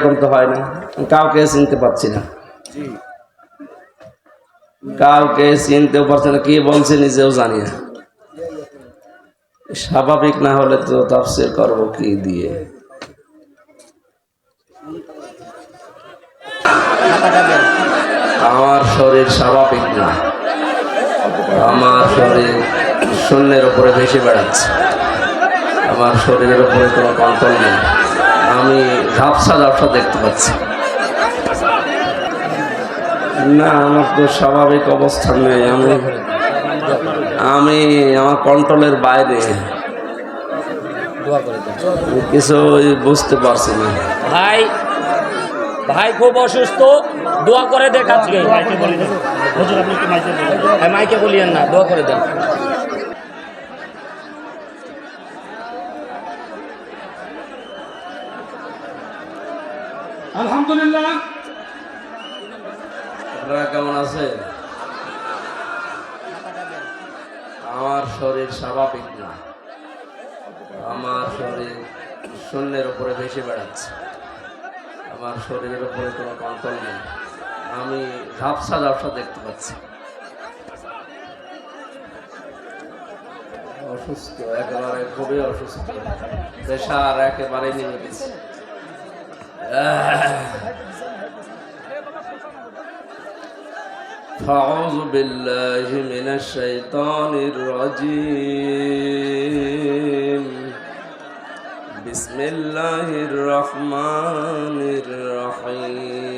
এরকম তো হয় না। কাউকে চিনতে পারছি না। কাউকে চিনতেও পারছি না কি বলছে নিজেও জানি না। স্বাভাবিক না হলে তো তাফসির করব কি দিয়ে? আমার শরীর স্বাভাবিক না। আমার শরীর শূন্যের উপরে ভেসে বেড়াচ্ছে। আমার শরীরের উপরে কোনো কন্ট্রোল নেই। আমি ঝাপসা ঝাপসা দেখতে পাচ্ছি। না আমার তো স্বাভাবিক অবস্থান নেই। আমি আমি আমার কন্ট্রোলের বাইরে। কিছু বুঝতে পারছি না। ভাই ভাই খুব অসুস্থ দোয়া করে দেখ আজকে। হ্যাঁ, মাইকে বলিয়েন না দোয়া করে দেন। আলহামদুলিল্লাহ। আপনারা কেমন আছে আমার শরীর স্বাভাবিক না। আমার শরীর শূন্যের উপরে ভেসে বেড়াচ্ছে। আমার শরীরের উপরে কোনো কন্ট্রোল নেই। আমি ঝাপসা ঝাপসা দেখতে পাচ্ছি। অসুস্থ, একেবারে খুবই অসুস্থ। প্রেশার একেবারে নেমে গেছে। أعوذ بالله من الشيطان الرجيم بسم الله الرحمن الرحيم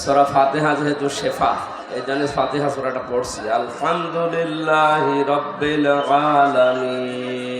সূরা ফাতিহা যেহেতু শেফা এই জন্য ফাতিহা সূরাটা পড়ছি আলহামদুলিল্লাহ রাব্বিল আলামিন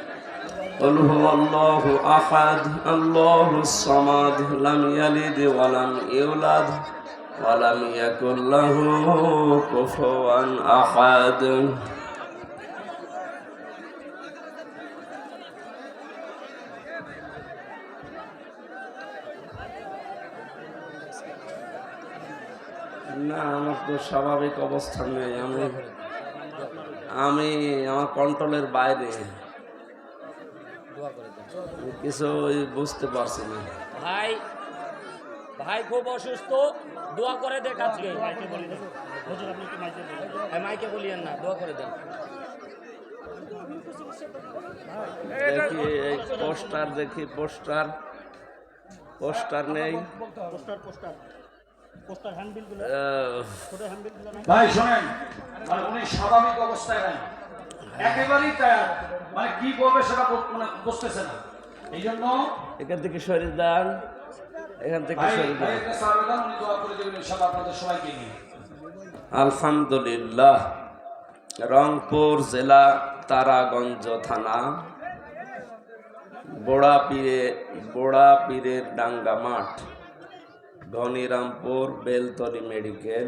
قل هو الله أحد الله الصمد لم يلد ولم يولد ولم يكن له كفوا أحد না আমার তো স্বাভাবিক অবস্থান নেই আমি আমি আমার কন্ট্রোলের বাইরে কিছু বুঝতে পারছি না। ভাই ভাই খুব অসুস্থ দোয়া করে দেখ আজকে। মাইকে বলিয়েন না দোয়া করে দেন। দেখি এই পোস্টার দেখি পোস্টার। পোস্টার নেই? ভাই শোনেন মানে উনি স্বাভাবিক অবস্থায় নাই। একেবারেই মানে কি বলবে সেটা মানে বুঝতেছে না। এই জন্য এখান থেকে শরীর দান এখান থেকে শরীর দান আলহামদুলিল্লাহ। রংপুর জেলা তারাগঞ্জ থানা। বোড়া পীরে বোড়া পীরের ডাঙ্গা মাঠ। ঘনিরামপুর বেলতলি মেডিকেল।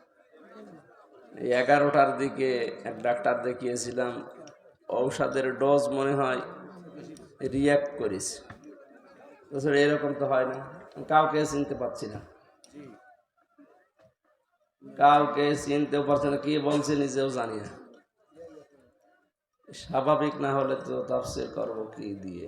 এগারোটার দিকে এক ডাক্তার দেখিয়েছিলাম, ঔষধের ডোজ মনে হয় রিয়াক্ট করেছে। তাছাড়া এরকম তো হয় না, কাউকে চিনতে পারছি না। কাউকে চিনতেও পারছে না, কি বলছে নিজেও জানি না। স্বাভাবিক না হলে তো তাফসির করব কি দিয়ে?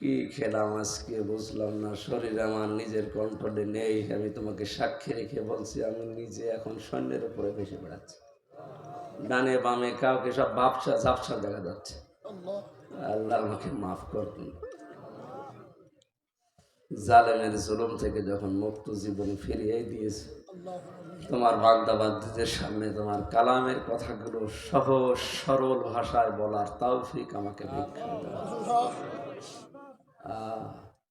কি খেলাম আজকে বুঝলাম না, শরীর আমার নিজের কন্ট্রোলে নেই, আমি তোমাকে সাক্ষী রেখে বলছি, আমি নিজে এখন সৈন্যের উপরে ভেসে বেড়াচ্ছি। ডানে বামে কাউকে সব ভাবসা ঝাপসা দেখা যাচ্ছে। আল্লাহ আমাকে মাফ করবেন। জালেমের জুলুম থেকে যখন মুক্ত জীবন ফিরিয়ে দিয়েছে, তোমার বাগদাবাদীদের সামনে তোমার কালামের কথাগুলো সহজ সরল ভাষায় বলার তৌফিক আমাকে ভিক্ষা দাও। আহ।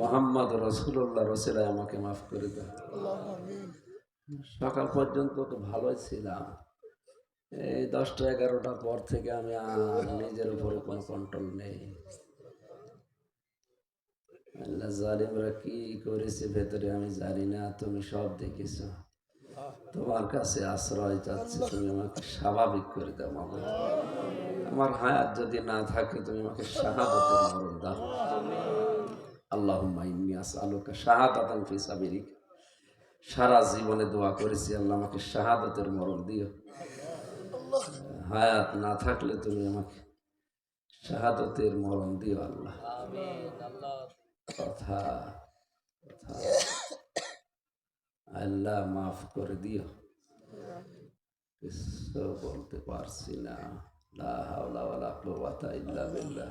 মোহাম্মদ রসুল্লাহ রসিলায় আমাকে মাফ করে দাও সকাল পর্যন্ত তো ভালোই ছিলাম। এই দশটা এগারোটার পর থেকে আমি আর নিজের উপরে কোনো কন্ট্রোল নেই। আল্লাহ জালিমরা কি করেছে ভেতরে আমি জানি না তুমি সব দেখেছ। তোমার কাছে আশ্রয় চাচ্ছি তুমি আমাকে স্বাভাবিক করে দাও আমার হায়াত যদি না থাকে তুমি আমাকে শাহাদতের মরণ দাও। আল্লাহ আলোকা শাহাদাতান ফি সারা জীবনে দোয়া করেছি, আল্লাহ আমাকে শাহাদতের মরণ দিও। হায়াত না থাকলে তুমি আমাকে শাহাদতের মরণ দিও আল্লাহ। কথা আল্লাহ মাফ করে দিও। কিছু বলতে পারছি না। লা হাওলা ওয়ালা ইল্লা বিল্লাহ।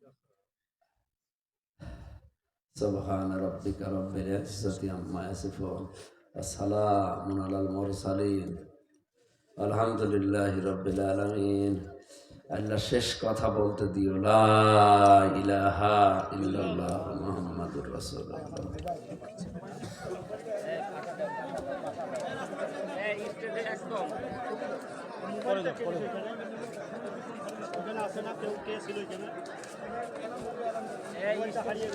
سبحان ربك رب العزة عما يصفون وسلام على المرسلين الحمد لله رب العالمين আল্লাহ শেষ কথা বলতে দিও লা ইলাহা ইল্লাল্লাহ মুহাম্মাদুর রাসূলুল্লাহ ওখানে আছে না কেউ কে ছিল হারিয়ে